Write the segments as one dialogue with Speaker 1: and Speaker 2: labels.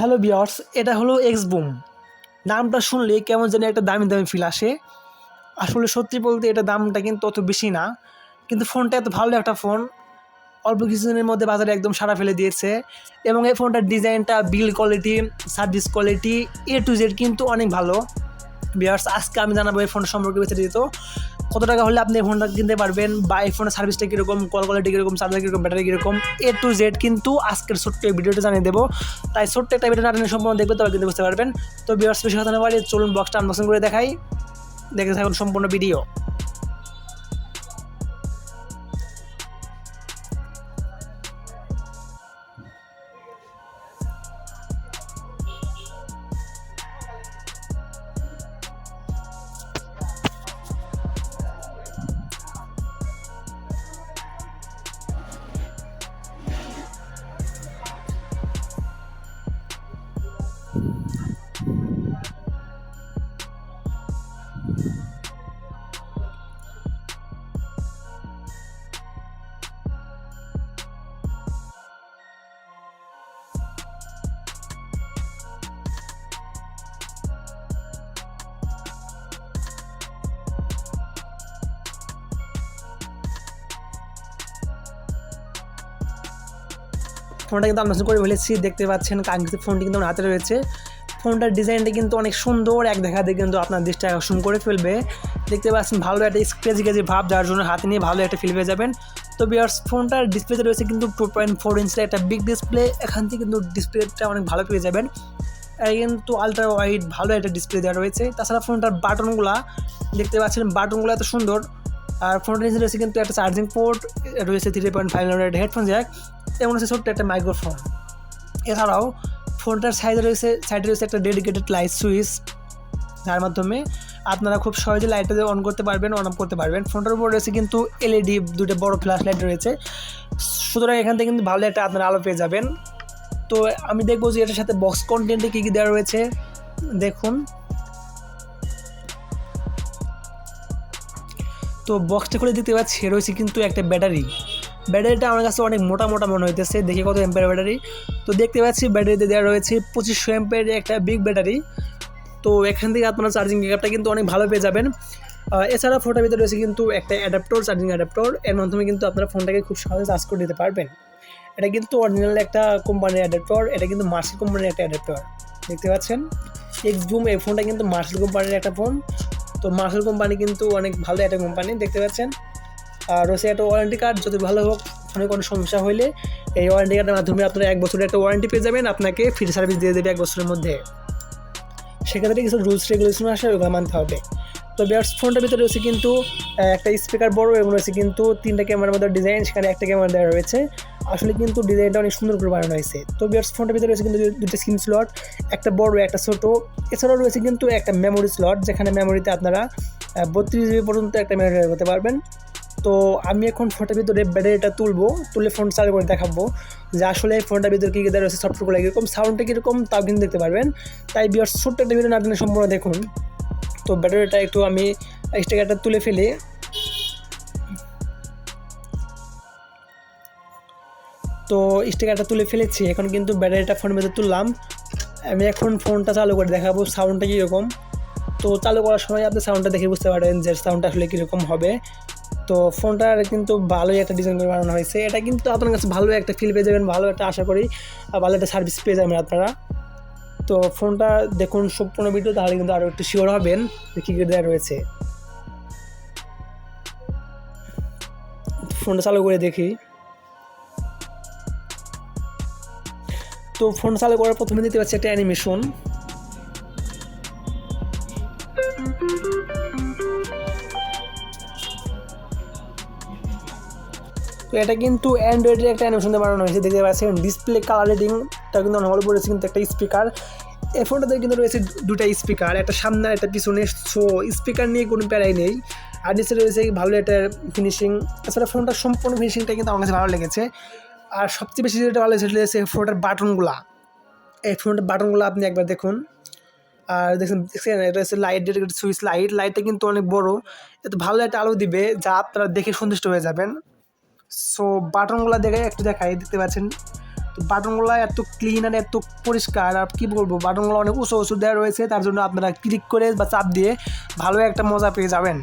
Speaker 1: Hello বিয়ার্স এটা হলো x broom নামটা শুনলে কেমন যেন একটা দামি দামি ফিল আসে। আসলে সত্যি বলতে এটা দামটা কিন্তু অত বেশি না, কিন্তু ফোনটা এত ভালো একটা ফোন অল্প কিছুদিনের মধ্যে বাজারে একদম সারা ফেলে দিয়েছে এবং এই ফোনটার ডিজাইনটা build quality service quality A to Z কিন্তু অনেক ভালো। বিয়ার্স আজকে আমি জানাব এই ফোন সম্পর্কে বিস্তারিত। কত টাকা হলে আপনি এই ফোনটা কিনতে পারবেন? বা এই ফোনের সার্ভিসটা কীরকম? কল কোয়ালিটি কীরকম? চার্জার কীরকম? ব্যাটারি কীরকম? এ টু জেড কিন্তু আজকের ছোট্ট এই ভিডিওটা জানিয়ে দেবো। তাই ছোট্ট একটা ভিডিও নাটনের সম্পূর্ণ দেখবে তবে কিন্তু বুঝতে পারবেন। তো বিয়ার্স বেশি কথা না চলুন বক্সটা আনবক্সিং করে দেখাই। দেখে থাকুন সম্পূর্ণ ভিডিও ফোনটা কিন্তু আনবক্সিং করে ফেলেছি, দেখতে পাচ্ছেন কাঙ্ক্ষিত ফোনটি কিন্তু আমার হাতে রয়েছে। ফোনটার ডিজাইনটা কিন্তু অনেক সুন্দর, এক দেখা দেখাতে কিন্তু আপনার দৃষ্টি আকর্ষণ করে ফেলবে। দেখতে পাচ্ছেন ভালো একটা স্ক্রেচি কেজি ভাব, যার জন্য হাতে নিয়ে ভালো একটা ফিল পেয়ে যাবেন। তো বিয়ার্স ফোনটার ডিসপ্লেতে রয়েছে কিন্তু টু পয়েন্ট ফোর ইঞ্চের একটা বিগ ডিসপ্লে এখান থেকে কিন্তু ডিসপ্লেটা অনেক ভালো পেয়ে যাবেন। কিন্তু আলট্রা ওয়াইড ভালো একটা ডিসপ্লে দেওয়া রয়েছে। তাছাড়া ফোনটার বাটনগুলা দেখতে পাচ্ছেন বাটনগুলো এত সুন্দর আর ফোনটার নিচে রয়েছে কিন্তু একটা চার্জিং পোর্ট, রয়েছে three point five hundred headphone jack এবং রয়েছে ছোট্ট একটা মাইক্রোফোন এছাড়াও ফোনটার সাইডে রয়েছে সাইডে রয়েছে একটা ডেডিকেটেড লাইট সুইচ যার মাধ্যমে আপনারা খুব সহজে লাইটটা অন করতে পারবেন অন অফ করতে পারবেন। ফোনটার উপর রয়েছে কিন্তু এলইডি দুটো বড় ফ্ল্যাশ লাইট রয়েছে। সুতরাং এখান থেকে কিন্তু ভালো একটা আপনারা আলো পেয়ে যাবেন। তো আমি দেখব যে এটার সাথে বক্স কন্টেন্টে কী কী দেওয়া রয়েছে। দেখুন। তো বক্সটা খুলে দেখতে পাচ্ছি, রয়েছে কিন্তু একটা ব্যাটারি ব্যাটারিটা আমার কাছে অনেক মোটা মোটা মনে হইতেছে, দেখি কত এম্পের ব্যাটারি তো দেখতে পাচ্ছি ব্যাটারিতে দেওয়া রয়েছে পঁচিশশো এম্পের একটা বিগ ব্যাটারি তো এখান থেকে আপনার চার্জিং ব্যাকআপটা কিন্তু অনেক ভালো পেয়ে যাবেন। এছাড়া ফোনটার ভিতরে রয়েছে কিন্তু একটা অ্যাডাপ্টর চার্জিং অ্যাডাপ্টর এর মাধ্যমে কিন্তু আপনারা ফোনটাকে খুব সহজে চার্জ করে নিতে পারবেন। এটা কিন্তু অরিজিনাল একটা কোম্পানির অ্যাডাপ্টর এটা কিন্তু মার্সেল কোম্পানির একটা অ্যাডাপ্টর দেখতে পাচ্ছেন? এক্স জুম এই ফোনটা কিন্তু মার্সেল কোম্পানির একটা ফোন তো মার্সেল কোম্পানি কিন্তু অনেক ভালো একটা কোম্পানি দেখতে পাচ্ছেন। আর রয়েছে একটা ওয়ারেন্টি কার্ড যদি ভালো হোক ফোনে কোনো সমস্যা হলে এই ওয়ারেন্টি কার্ডের মাধ্যমে আপনারা এক বছরের একটা ওয়ারেন্টি পেয়ে যাবেন, আপনাকে ফ্রি সার্ভিস দিয়ে দেবে এক বছরের মধ্যে। সেক্ষেত্রে কিছু রুলস রেগুলেশন আসে, ওগুলো মানতে হবে। তো বিয়ার্স, ফোনটার ভিতরে রয়েছে কিন্তু একটা স্পিকার বড় এবং রয়েছে কিন্তু তিনটা ক্যামেরার মধ্যে ডিজাইন সেখানে একটা ক্যামেরা দেওয়া রয়েছে। আসলে কিন্তু ডিজাইনটা অনেক সুন্দর করে বানানো হয়েছে। তো বিয়ার্স ফোনটার ভিতরে রয়েছে কিন্তু দুটো সিম স্লট একটা বড়, একটা ছোট। এছাড়াও রয়েছে কিন্তু একটা মেমোরি স্লট যেখানে মেমোরিতে আপনারা বত্রিশ জিবি পর্যন্ত একটা মেমোরি করতে পারবেন। তো আমি এখন ফোনটার ভিতরে ব্যাটারিটা তুলবো, তুলে ফোন চালু করে দেখাবো যে আসলে ফোনটার ভিতরে কী কী রয়েছে সফটওয়্যারগুলো কীরকম সাউন্ডটা কীরকম, তাও কিন্তু দেখতে পারবেন। তাই বিয়ার্স ছোট্ট একটা ভিডিও না আপনি সম্পূর্ণ দেখুন। তো ব্যাটারিটা একটু আমি স্টিকারটা তুলে ফেলি। তো স্টিকারটা তুলে ফেলেছি, এখন কিন্তু ব্যাটারিটা ফোনের মধ্যে তুললাম। আমি এখন ফোনটা চালু করে দেখাবো সাউন্ডটা কীরকম। তো চালু করার সময় আপনি সাউন্ডটা দেখে বুঝতে পারেন যে সাউন্ডটা আসলে কীরকম হবে। তো ফোনটার কিন্তু ভালোই একটা ডিজাইন করে বানানো হয়েছে। এটা কিন্তু আপনার কাছে ভালো একটা ফিল পেয়ে যাবেন, ভালো একটা আশা করি, আর ভালো একটা সার্ভিস পেয়ে যাবেন আপনারা। তো ফোনটা দেখুন সম্পূর্ণ ভিডিও তাহলে কিন্তু আরও একটু শিওর হবেন যে কী দেওয়া রয়েছে। ফোনটা চালু করে দেখি। তো ফোন চালু করার প্রথমে দিতে পারছি একটা অ্যানিমেশন তো এটা কিন্তু অ্যান্ড্রয়েডের একটা অ্যানিমেশন দিয়ে বানানো হয়েছে, দেখতে পাচ্ছেন। ডিসপ্লে কালার রেটিংটা কিন্তু অনেক ভালো পড়েছে কিন্তু একটা স্পিকার এই ফোনটাতে কিন্তু রয়েছে দুটা স্পিকার একটা সামনে একটা পিছনে। সো স্পিকার নিয়ে কোনো প্যারাই নেই। আর নিচে রয়েছে ভালো একটা ফিনিশিং এছাড়া ফোনটার সম্পূর্ণ ফিনিশিংটা কিন্তু আমার কাছে ভালো লেগেছে। আর সবচেয়ে বেশি যেটা ভালো সেটা হচ্ছে ফোনটার বাটনগুলা। এই ফোনটার বাটনগুলো আপনি একবার দেখুন। আর দেখছেন দেখছেন, এটা হচ্ছে লাইট সুইচ লাইট লাইটটা কিন্তু অনেক বড়। এত ভালো একটা আলো দিবে যা আপনারা দেখে সন্তুষ্ট হয়ে যাবেন। সো বাটনগুলো দেখে একটু দেখাই, দেখতে পাচ্ছেন? তো বাটনগুলো এত ক্লিন আর এত পরিষ্কার, আর কী বলব, বাটনগুলো অনেক উঁচু উঁচু দেওয়া রয়েছে, তার জন্য আপনারা ক্লিক করে বা চাপ দিয়ে ভালো একটা মজা পেয়ে যাবেন।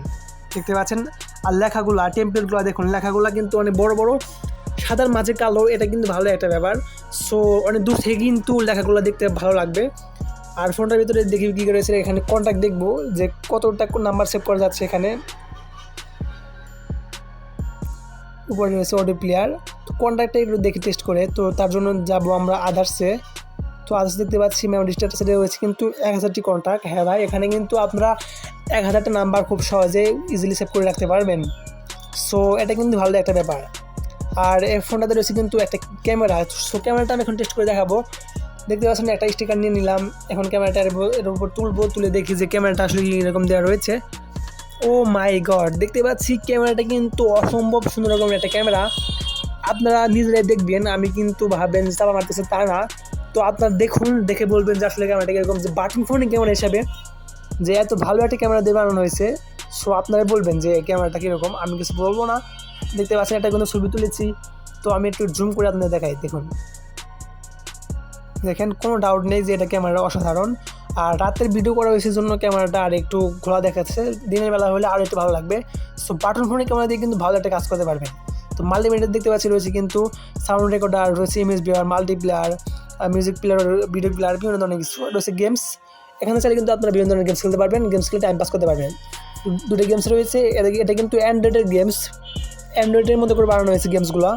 Speaker 1: দেখতে পাচ্ছেন? আর লেখাগুলো টেম্পলেটগুলো দেখুন, লেখাগুলো কিন্তু অনেক বড় বড়। সাদার মাঝে কালো, এটা কিন্তু ভালো একটা ব্যাপার। সো অনেক দূর থেকে কিন্তু লেখাগুলো দেখতে ভালো লাগবে। আর ফোনটার ভিতরে দেখি কী করেছে, এখানে কন্ট্যাক্ট দেখব যে কতটা নাম্বার সেভ করা যাচ্ছে এখানে। উপরে রয়েছে অডিও প্লেয়ার তো কন্ট্যাক্টটা একটু দেখি টেস্ট করে, তো তার জন্য যাব আমরা আদার্সে তো আদার্স দেখতে পাচ্ছি মেমোরি স্ট্যাটাসে রয়েছে কিন্তু এক হাজারটি কন্ট্যাক্ট হ্যাঁ ভাই, এখানে কিন্তু আপনারা এক হাজারটা নাম্বার খুব সহজে ইজিলি সেভ করে রাখতে পারবেন। সো এটা কিন্তু ভালো একটা ব্যাপার। আর এই ফোনটাতে রয়েছে কিন্তু একটা ক্যামেরা। সো ক্যামেরাটা আমি এখন টেস্ট করে দেখাবো। দেখতে পাচ্ছেন একটা স্টিকার নিয়ে নিলাম। এখন ক্যামেরাটা এর উপর- তুলবো, তুলে দেখি যে ক্যামেরাটা আসলে কি এরকম দেওয়া রয়েছে। ও মাই গড, দেখতে পাচ্ছি ক্যামেরাটা কিন্তু অসম্ভব সুন্দর রকমের একটা ক্যামেরা। আপনারা নিজেরাই দেখবেন, আমি কিন্তু যে চাপা মারতেছে তা না। তো আপনারা দেখুন, দেখে বলবেন যে আসলে ক্যামেরাটা এরকম যে বাটন ফোনের ক্যামেরা হিসাবে যে এত ভালো একটা ক্যামেরা দিয়ে বানানো হয়েছে। সো আপনারা বলবেন যে ক্যামেরাটা কীরকম, আমি কিছু বলব না। দেখতে পাচ্ছেন, একটা কিন্তু ছবি তুলেছি। তো আমি একটু জুম করে আপনাদের দেখাই, দেখুন। দেখেন, কোনো ডাউট নেই যে এটা ক্যামেরা অসাধারণ। আর রাতের ভিডিও করা হয়েছে জন্য ক্যামেরাটা আর একটু ঘোলা দেখাচ্ছে। দিনের বেলা হলে আরও একটু ভালো লাগবে। সো বাটন ফোনের ক্যামেরা দিয়ে কিন্তু ভালো একটা কাজ করতে পারবেন। তো মাল্টিমিডিয়া দেখতে পাচ্ছি, রয়েছে কিন্তু সাউন্ড রেকর্ডার রয়েছে image player multiplayer music player video player বিভিন্ন ধরনের কিছু। রয়েছে গেমস এখানে চাইলে কিন্তু আপনারা বিভিন্ন ধরনের গেমস খেলতে পারবেন। গেমস খেলে টাইম পাস করতে পারবেন। দুটো গেমস রয়েছে। এটা কিন্তু অ্যান্ড্রয়েডের গেমস অ্যান্ড্রয়েডের মধ্যে করে বানানো হয়েছে গেমসগুলো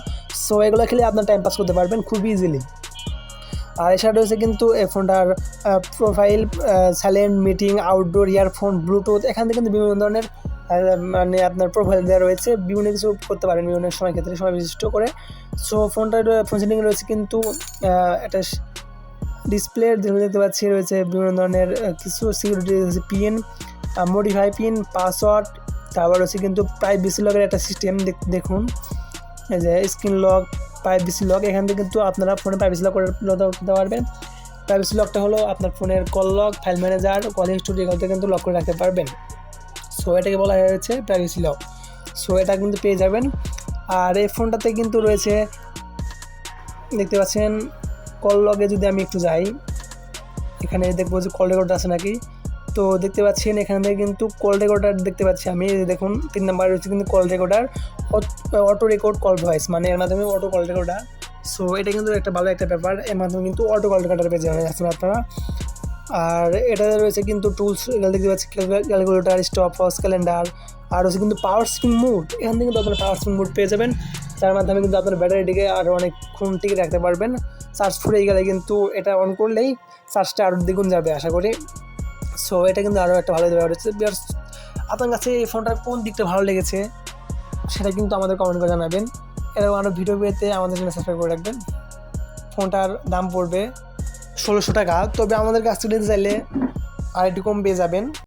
Speaker 1: সো এগুলো খেলে আপনার টাইম পাস করতে পারবেন খুব ইজিলি আর এছাড়া রয়েছে কিন্তু এই ফোনটার profile silent meeting outdoor earphone bluetooth এখান থেকে কিন্তু বিভিন্ন ধরনের মানে আপনার প্রোফাইল দেওয়া রয়েছে। বিভিন্ন কিছু করতে পারেন বিভিন্ন সময় ক্ষেত্রে, সময় বিশিষ্ট করে। সো ফোনটার ফোন সেটিং রয়েছে কিন্তু একটা ডিসপ্লে দেখতে পাচ্ছি, রয়েছে বিভিন্ন ধরনের কিছু সিকিউরিটি রয়েছে পিন মডিফাই পিন পাসওয়ার্ড তারপর হচ্ছে কিন্তু প্রাইভেসি লগের একটা সিস্টেম দেখুন। এই যে স্ক্রিন লক প্রাইভেসি লক এখান থেকে কিন্তু আপনারা ফোনে প্রাইভেসি লক করে দিতে পারবেন। প্রাইভেসি লকটা হলো আপনার ফোনের call lock file manager call history এগুলো থেকে কিন্তু লক করে রাখতে পারবেন। সো এটাকে বলা হয়েছে প্রাইভেসি লক সো এটা কিন্তু পেয়ে যাবেন। আর এই ফোনটাতে কিন্তু রয়েছে, দেখতে পাচ্ছেন কল লগে যদি আমি একটু যাই, এখানে দেখব যে কল রেকর্ড আছে নাকি। তো দেখতে পাচ্ছেন, এখান থেকে কিন্তু কল রেকর্ডার দেখতে পাচ্ছি আমি দেখুন, তিন নাম্বার রয়েছে কিন্তু call recorder auto record call voice মানে এর মাধ্যমে অটো কল রেকর্ডার সো এটা কিন্তু একটা ভালো একটা ব্যাপার, এর মাধ্যমে কিন্তু অটো কল রেকর্ডার পেয়ে যাচ্ছেন আপনারা। আর এটাতে রয়েছে কিন্তু টুলস এগুলো দেখতে পাচ্ছি ক্যালকুলেটার স্টপ ওয়াচ ক্যালেন্ডার আর হচ্ছে কিন্তু পাওয়ার স্প্রিং মুড এখান থেকে কিন্তু আপনারা পাওয়ার স্প্রিং মুড পেয়ে যাবেন, তার মাধ্যমে কিন্তু আপনার ব্যাটারিটিকে আরও অনেকক্ষণ টিকে রাখতে পারবেন। চার্জ ফুরিয়ে গেলে কিন্তু এটা অন করলেই চার্জটা আরও দ্বিগুণ যাবে, আশা করি। সো এটা কিন্তু আরও একটা ভালো ব্যাপার হচ্ছে। বিয়ার্স আপনার কাছে এই ফোনটার কোন দিকটা ভালো লেগেছে, সেটা কিন্তু আমাদের কমেন্ট করে জানাবেন। এরকম আরও ভিডিও পেতে আমাদের জন্য সাবস্ক্রাইব করে রাখবেন। ফোনটার দাম পড়বে ষোলোশো টাকা। তবে আমাদের কাছ থেকে চাইলে আর একটু কম পেয়ে যাবেন।